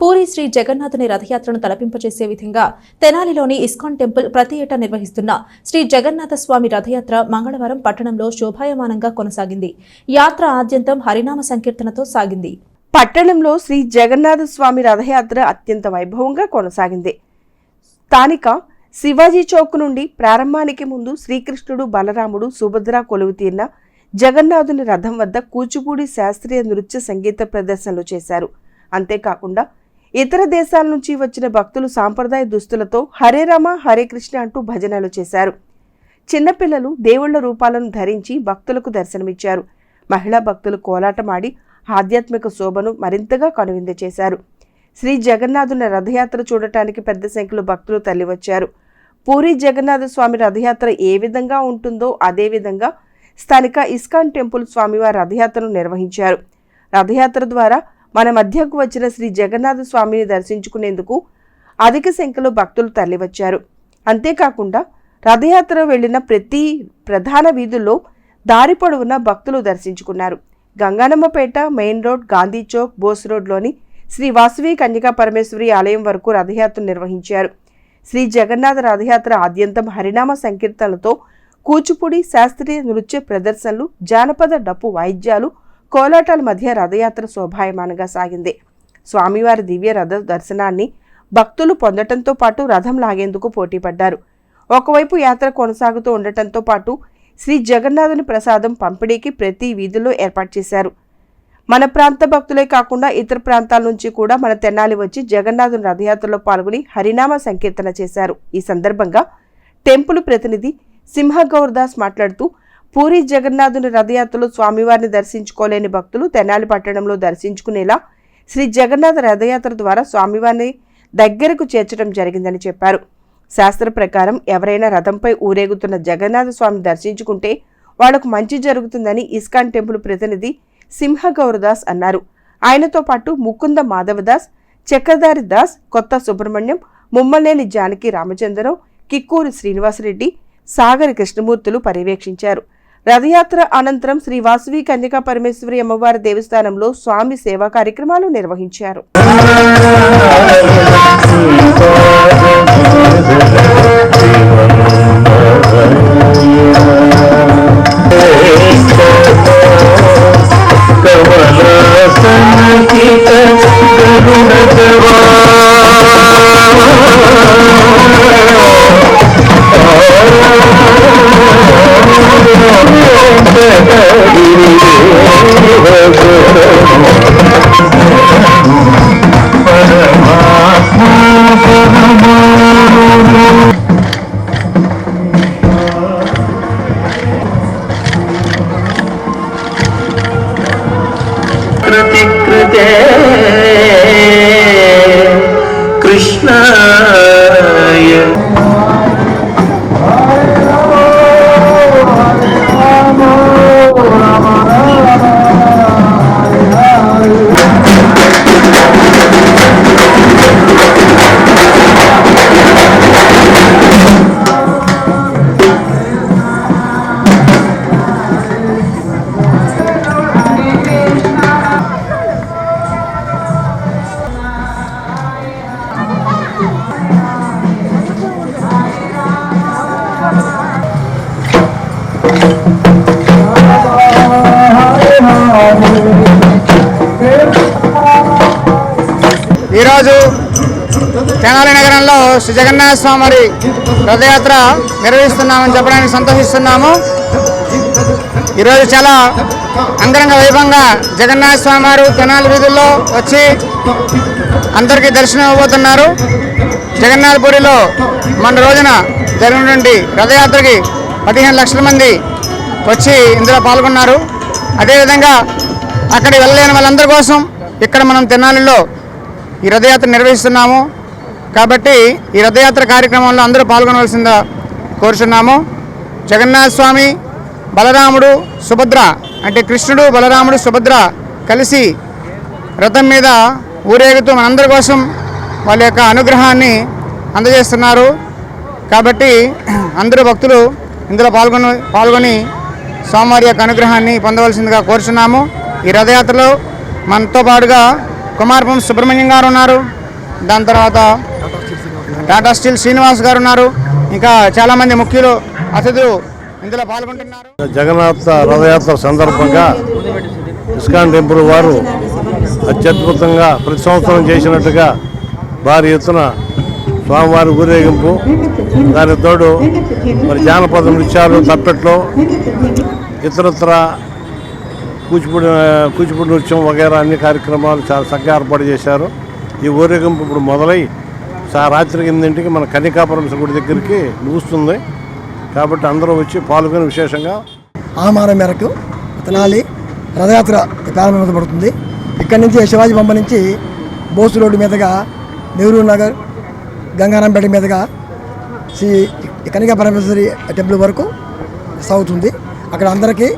పూరి శ్రీ జగన్నాథుని రథయాత్రను తలపింపచేసే విధంగా తెనాలిలోని ISKCON temple ప్రతి ఏటా నిర్వహిస్తున్న శ్రీ జగన్నాథ స్వామి రథయాత్ర మంగళవారం పట్టణంలో శోభాయమానంగా కొనసాగింది. యాత్ర ఆద్యంతం హరినామ సంకీర్తనతో సాగింది. పట్టణంలో శ్రీ జగన్నాథ స్వామి రథయాత్ర అత్యంత వైభవంగా కొనసాగింది. స్థానిక శివాజీ చౌక్ నుండి ప్రారంభానికి ముందు శ్రీకృష్ణుడు బలరాముడు సుభద్ర కొలువు తీరిన జగన్నాథుని రథం వద్ద కూచిపూడి శాస్త్రీయ నృత్య సంగీత ప్రదర్శనలు చేశారు. అంతేకాకుండా ఇతర దేశాల నుంచి వచ్చిన భక్తులు సాంప్రదాయ దుస్తులతో హరే రామ హరే కృష్ణ అంటూ భజనలు చేశారు. చిన్నపిల్లలు దేవుళ్ళ రూపాలను ధరించి భక్తులకు దర్శనమిచ్చారు. మహిళా భక్తులు కోలాటమాడి ఆధ్యాత్మిక శోభను మరింతగా కనువిందు చేశారు. శ్రీ జగన్నాథుని రథయాత్ర చూడటానికి పెద్ద సంఖ్యలో భక్తులు తరలివచ్చారు. పూరి జగన్నాథ స్వామి రథయాత్ర ఏ విధంగా ఉంటుందో అదే విధంగా స్థానిక ఇస్కాన్ టెంపుల్ స్వామివారి రథయాత్రను నిర్వహించారు. రథయాత్ర ద్వారా మన మధ్యకు వచ్చిన శ్రీ జగన్నాథ స్వామిని దర్శించుకునేందుకు అధిక సంఖ్యలో భక్తులు తరలివచ్చారు. అంతేకాకుండా రథయాత్ర వెళ్ళిన ప్రతి ప్రధాన వీధుల్లో దారి పొడవున భక్తులు దర్శించుకున్నారు. గంగానమ్మపేట మెయిన్ రోడ్ గాంధీ చౌక్ బోస్ రోడ్లోని శ్రీ వాసవి కన్యకా పరమేశ్వరి ఆలయం వరకు రథయాత్ర నిర్వహించారు. శ్రీ జగన్నాథ రథయాత్ర ఆద్యంతం హరినామ సంకీర్తనలతో కూచిపూడి శాస్త్రీయ నృత్య ప్రదర్శనలు జానపద డప్పు వాయిద్యాలు కోలాటాల మధ్య రథయాత్ర శోభాయమానంగా సాగింది. స్వామివారి దివ్య రథ దర్శనాన్ని భక్తులు పొందటంతో పాటు రథం లాగేందుకు పోటీపడ్డారు. ఒకవైపు యాత్ర కొనసాగుతూ ఉండటంతో పాటు శ్రీ జగన్నాథుని ప్రసాదం పంపిణీకి ప్రతి వీధిలో ఏర్పాటు చేశారు. మన ప్రాంత భక్తులే కాకుండా ఇతర ప్రాంతాల నుంచి కూడా మన తెనాలి వచ్చి జగన్నాథుని రథయాత్రలో పాల్గొని హరినామ సంకీర్తన చేశారు. ఈ సందర్భంగా టెంపుల్ ప్రతినిధి సింహ గౌర్దాస్ మాట్లాడుతూ పూరి జగన్నాథుని రథయాత్రలో స్వామివారిని దర్శించుకోలేని భక్తులు తెనాలి పట్టణంలో దర్శించుకునేలా శ్రీ జగన్నాథ రథయాత్ర ద్వారా స్వామివారిని దగ్గరకు చేర్చడం జరిగిందని చెప్పారు. శాస్త్ర ప్రకారం ఎవరైనా రథంపై ఊరేగుతున్న జగన్నాథ స్వామి దర్శించుకుంటే వాళ్ళకు మంచి జరుగుతుందని ఇస్కాన్ టెంపుల్ ప్రతినిధి సింహ గౌరదాస్ అన్నారు. ఆయనతో పాటు ముకుంద మాధవదాస్ చక్రధారి దాస్ కొత్త సుబ్రహ్మణ్యం ముమ్మలేని జానకి రామచంద్రరావు కిక్కూరి శ్రీనివాసరెడ్డి సాగరి కృష్ణమూర్తులు పర్యవేక్షించారు. రథయాత్ర అనంతరం శ్రీ వాసవి కన్యకా పరమేశ్వరి అమ్మవారి దేవస్థానంలో స్వామి సేవా కార్యక్రమాలు నిర్వహించారు. కమలాసనకిత గరుడగవా ఈరోజు తెనాలి నగరంలో శ్రీ జగన్నాథ స్వామి వారి రథయాత్ర నిర్వహిస్తున్నామని చెప్పడానికి సంతోషిస్తున్నాము. ఈరోజు చాలా అంగరంగ వైభవంగా జగన్నాథ స్వామి వారు తెనాలి వీధుల్లో వచ్చి అందరికీ దర్శనం ఇవ్వబోతున్నారు. జగన్నాథపురిలో మన రోజున జరిగినటువంటి రథయాత్రకి పదిహేను లక్షల మంది వచ్చి ఇందులో పాల్గొన్నారు. అదేవిధంగా అక్కడికి వెళ్ళలేని వాళ్ళందరి కోసం ఇక్కడ మనం తెనాలిలో ఈ రథయాత్ర నిర్వహిస్తున్నాము. కాబట్టి ఈ రథయాత్ర కార్యక్రమంలో అందరూ పాల్గొనవలసిందిగా కోరుచున్నాము. జగన్నాథ స్వామి బలరాముడు సుభద్ర అంటే కృష్ణుడు బలరాముడు సుభద్ర కలిసి రథం మీద ఊరేగుతూ మనందరి కోసం వాళ్ళ యొక్క అనుగ్రహాన్ని అందజేస్తున్నారు. కాబట్టి అందరూ భక్తులు ఇందులో పాల్గొని పాల్గొని స్వామివారి యొక్క అనుగ్రహాన్ని పొందవలసిందిగా కోరుచున్నాము. ఈ రథయాత్రలో మనతో పాటుగా కుమారపం సుబ్రహ్మణ్యం గారు ఉన్నారు. దాని తర్వాత టాటా స్టీల్ శ్రీనివాస్ గారు ఉన్నారు. ఇంకా చాలామంది ముఖ్యులు అతిథులు ఇందులో పాల్గొంటున్నారు. జగన్నాథ రథయాత్ర సందర్భంగా ఇస్కాన్ టెంపుల్ వారు అత్యద్భుతంగా ప్రతి సంవత్సరం చేసినట్టుగా భారీ ఎత్తున స్వామివారి ఊరేగింపు దాని తోడు మరి జానపద నృత్యాలు తప్పెట్లు ఇతరత్ర కూచిపూడి కూచిపూడి నృత్యం వగైరా అన్ని కార్యక్రమాలు చాలా చక్కగా ఏర్పాటు చేశారు. ఈ ఊరేగింపు ఇప్పుడు మొదలై రాత్రి ఎనిమిదింటికి మన కనికాపురం గుడి దగ్గరికి ముగుస్తుంది. కాబట్టి అందరూ వచ్చి పాల్గొని విశేషంగా ఆమారం మేరకు తెనాలి రథయాత్ర ప్రారంభించబడుతుంది ఇక్కడి నుంచి శివాజీ బొమ్మ నుంచి బోసు రోడ్డు మీదుగా నెహ్రూ నగర్ గంగారాంపేట మీదుగా శ్రీ కనిక పరమేశ్వరి టెంపుల్ వరకు సాగుతుంది. అక్కడ అందరికీ